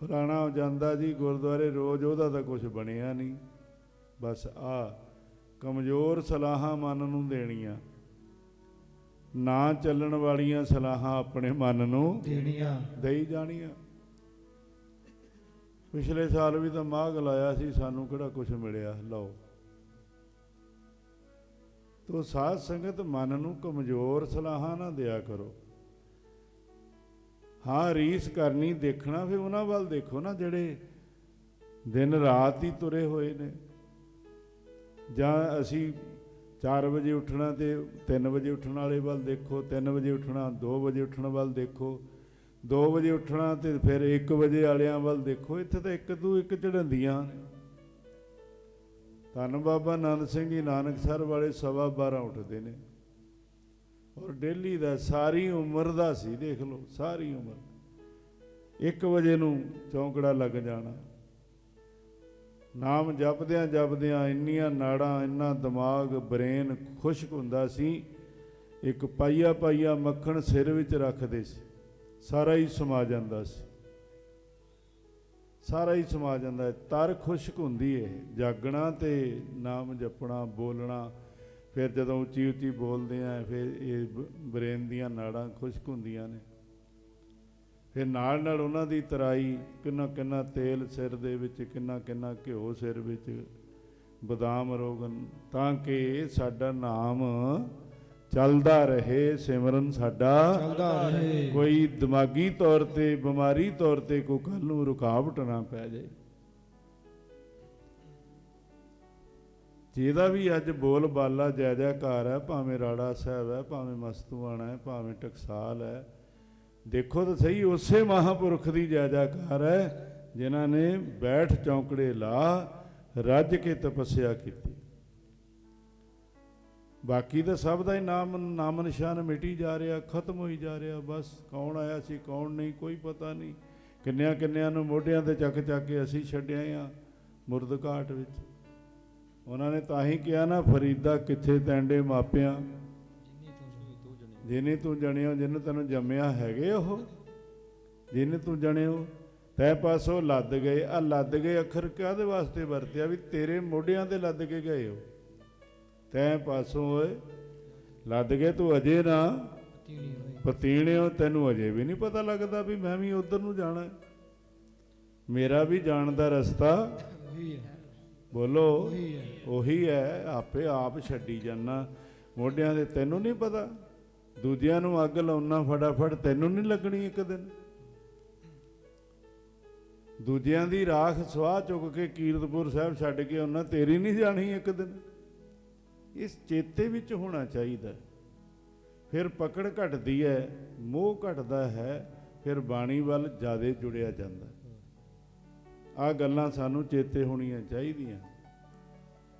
ਫਲਾਣਾ ਜਾਂਦਾ ਜੀ ਗੁਰਦੁਆਰੇ ਰੋਜ਼ ਉਹਦਾ ਤਾਂ ਕੁਝ ਬਣਿਆ ਨਹੀਂ। ਬਸ ਆ ਕਮਜ਼ੋਰ ਸਲਾਹਾਂ ਮਨ ਨੂੰ ਦੇਣੀਆਂ। ਨਾ ਚੱਲਣ ਵਾਲੀਆਂ ਸਲਾਹਾਂ ਆਪਣੇ ਮਨ ਨੂੰ ਦੇਣੀਆਂ। ਦੇਈ ਜਾਣੀਆਂ। ਪਿਛਲੇ ਸਾਲ ਵੀ ਤਾਂ ਮਾਘ ਲਾਇਆ ਸੀ ਸਾਨੂੰ ਕਿਹੜਾ ਕੁਝ ਮਿਲਿਆ? ਲਓ। ਤੋ ਸਾਧ ਸੰਗਤ ਮਨ ਨੂੰ ਕਮਜ਼ੋਰ ਸਲਾਹਾਂ ਨਾ ਦਿਆ ਕਰੋ। ਹਾਂ, ਰੀਸ ਕਰਨੀ, ਦੇਖਣਾ, ਫਿਰ ਉਹਨਾਂ ਵੱਲ ਦੇਖੋ ਨਾ ਜਿਹੜੇ ਦਿਨ ਰਾਤ ਹੀ ਤੁਰੇ ਹੋਏ ਨੇ। ਜਾਂ ਅਸੀਂ 4 ਵਜੇ ਉੱਠਣਾ ਤੇ 3 ਵਜੇ ਉੱਠਣ ਵਾਲੇ ਵੱਲ ਦੇਖੋ 3 ਵਜੇ ਉੱਠਣਾ 2 ਵਜੇ ਉੱਠਣ ਵੱਲ ਦੇਖੋ 2 ਵਜੇ ਉੱਠਣਾ ਤੇ ਫਿਰ 1 ਵਜੇ ਵਾਲਿਆਂ ਵੱਲ ਦੇਖੋ, ਇੱਥੇ ਤਾਂ ਇੱਕ ਤੋਂ ਇੱਕ ਚੜੰਦੀਆਂ ਨੇ। ਧੰਨ ਬਾਬਾ ਆਨੰਦ ਸਿੰਘ ਜੀ, ਨਾਨਕਸਰ ਵਾਲੇ ਸਵਾ 12 ਉੱਠਦੇ ਨੇ। ਔਰ ਡੇਲੀ ਦਾ ਸਾਰੀ ਉਮਰ ਦਾ ਸੀ, ਦੇਖ ਲਓ, ਸਾਰੀ ਉਮਰ। 1 ਵਜੇ ਨੂੰ ਚੌਂਕੜਾ ਲੱਗ ਜਾਣਾ। ਨਾਮ ਜਪਦਿਆਂ ਜਪਦਿਆਂ ਇੰਨੀਆਂ ਨਾੜਾਂ, ਇੰਨਾ ਦਿਮਾਗ, ਬ੍ਰੇਨ ਖੁਸ਼ਕ ਹੁੰਦਾ ਸੀ। ਇੱਕ ਪਾਈਆ ਪਾਈਆ ਮੱਖਣ ਸਿਰ ਵਿੱਚ ਰੱਖਦੇ ਸੀ। ਸਾਰਾ ਹੀ ਸਮਾ ਜਾਂਦਾ ਸੀ। ਸਾਰਾ ਹੀ ਸਮਾ ਜਾਂਦਾ ਹੈ। ਤਰ ਖੁਸ਼ਕ ਹੁੰਦੀ ਹੈ। ਜਾਗਣਾ ਤੇ ਨਾਮ ਜਪਣਾ, ਬੋਲਣਾ ਫਿਰ ਜਦੋਂ ਉੱਚੀ ਉੱਚੀ ਬੋਲਦੇ ਆ ਫਿਰ ਇਹ ਬ੍ਰੇਨ ਦੀਆਂ ਨਾੜਾਂ ਖੁਸ਼ਕ ਹੁੰਦੀਆਂ ਨੇ। ਫਿਰ ਨਾਲ ਨਾਲ ਉਹਨਾਂ ਦੀ ਤਰਾਈ ਕਿੰਨਾ ਕਿੰਨਾ ਤੇਲ ਸਿਰ ਦੇ ਵਿੱਚ ਕਿੰਨਾ ਕਿੰਨਾ ਘਿਓ ਸਿਰ ਵਿੱਚ ਬਦਾਮ ਰੋਗਨ ਤਾਂ ਕਿ ਸਾਡਾ ਨਾਮ ਚੱਲਦਾ ਰਹੇ ਸਿਮਰਨ ਸਾਡਾ ਚੱਲਦਾ ਰਹੇ। ਕੋਈ ਦਿਮਾਗੀ ਤੌਰ ਤੇ ਬਿਮਾਰੀ ਤੌਰ ਤੇ ਕੋਈ ਕੱਲ ਨੂੰ ਰੁਕਾਵਟ ਨਾ ਪੈ ਜਾਏ। ਜਿਹਦਾ ਵੀ ਅੱਜ ਬੋਲ ਬਾਲਾ ਜੈ ਜੈਕਾਰ ਹੈ, ਭਾਵੇਂ ਰਾੜਾ ਸਾਹਿਬ ਹੈ, ਭਾਵੇਂ ਮਸਤੂਆਣਾ ਹੈ, ਭਾਵੇਂ ਟਕਸਾਲ ਹੈ, ਦੇਖੋ ਤਾਂ ਸਹੀ ਉਸੇ ਮਹਾਪੁਰਖ ਦੀ ਜੈ ਜੈਕਾਰ ਹੈ, ਜਿਨ੍ਹਾਂ ਨੇ ਬੈਠ ਚੌਂਕੜੇ ਲਾ, ਰੱਜ ਕੇ ਤਪੱਸਿਆ ਕੀਤੀ। ਬਾਕੀ ਤਾਂ ਸਭ ਦਾ ਹੀ ਨਾਮ ਨਾਮ ਨਿਸ਼ਾਨ ਮਿਟੀ ਜਾ ਰਿਹਾ, ਖਤਮ ਹੋਈ ਜਾ ਰਿਹਾ, ਬਸ ਕੌਣ ਆਇਆ ਸੀ, ਕੌਣ ਨਹੀਂ, ਕੋਈ ਪਤਾ ਨਹੀਂ। ਕਿੰਨਿਆਂ ਕਿੰਨਿਆਂ ਨੂੰ ਮੋਢਿਆਂ ਤੇ ਚੱਕ ਚੱਕ ਕੇ ਅਸੀਂ ਛੱਡਿਆ ਆ ਮੁਰਦ ਘਾਟ ਵਿੱਚ। ਉਹਨਾਂ ਨੇ ਤਾਂ ਹੀ ਕਿਹਾ ਨਾ, ਫਰੀਦਾ ਕਿੱਥੇ ਤੈਂਡੇ ਮਾਪਿਆਂ? ਜਿਹਨੇ ਤੂੰ ਜਣਿਓ ਜਿਹਨੇ ਤੈਨੂੰ ਜੰਮਿਆ ਹੈਗੇ ਉਹ? ਜਿਹਨੇ ਤੂੰ ਜਣਿਓ ਤੈ ਪਾਸੋਂ ਲੱਦ ਗਏ। ਆ ਲੱਦ ਗਏ ਅੱਖਰ ਕਾਹਦੇ ਵਾਸਤੇ ਵਰਤਿਆ? ਵੀ ਤੇਰੇ ਮੋਢਿਆਂ ਤੇ ਲੱਦ ਕੇ ਗਏ ਹੋ ਤੈ ਪਾਸੋਂ ਓਏ, ਲੱਦ ਗਏ ਤੂੰ ਅਜੇ ਨਾ। ਤੀਣੀ ਹੋਈ ਪਤੀਣਿਓ ਤੈਨੂੰ ਅਜੇ ਵੀ ਨਹੀਂ ਪਤਾ ਲੱਗਦਾ ਵੀ ਮੈਂ ਵੀ ਉਧਰ ਨੂੰ ਜਾਣਾ ਮੇਰਾ ਵੀ ਜਾਣ ਦਾ ਰਸਤਾ ਉਹੀ ਹੈ ਬੋਲੋ ਉਹੀ ਹੈ। ਆਪੇ ਆਪ ਛੱਡੀ ਜਾਣਾ ਮੋਢਿਆਂ ਦੇ ਤੈਨੂੰ ਨਹੀਂ ਪਤਾ। ਦੂਜਿਆਂ ਨੂੰ ਅੱਗ ਲਾਉਣਾ ਫਟਾਫਟ ਤੈਨੂੰ ਨਹੀਂ ਲੱਗਣੀ ਇੱਕ ਦਿਨ। ਦੂਜਿਆਂ ਦੀ ਰਾਖ ਸਵਾਹ ਚੁੱਕ ਕੇ ਕੀਰਤਪੁਰ ਸਾਹਿਬ ਛੱਡ ਕੇ ਉਹਨਾਂ ਤੇਰੀ ਨਹੀਂ ਜਾਣੀ ਇੱਕ ਦਿਨ। ਇਸ ਚੇਤੇ ਵਿੱਚ ਹੋਣਾ ਚਾਹੀਦਾ। ਫਿਰ ਪਕੜ ਘਟਦੀ ਹੈ ਮੋਹ ਘਟਦਾ ਹੈ ਫਿਰ ਬਾਣੀ ਵੱਲ ਜ਼ਿਆਦਾ ਜੁੜਿਆ ਜਾਂਦਾ। ਆ ਗੱਲਾਂ ਸਾਨੂੰ ਚੇਤੇ ਹੋਣੀਆਂ ਚਾਹੀਦੀਆਂ।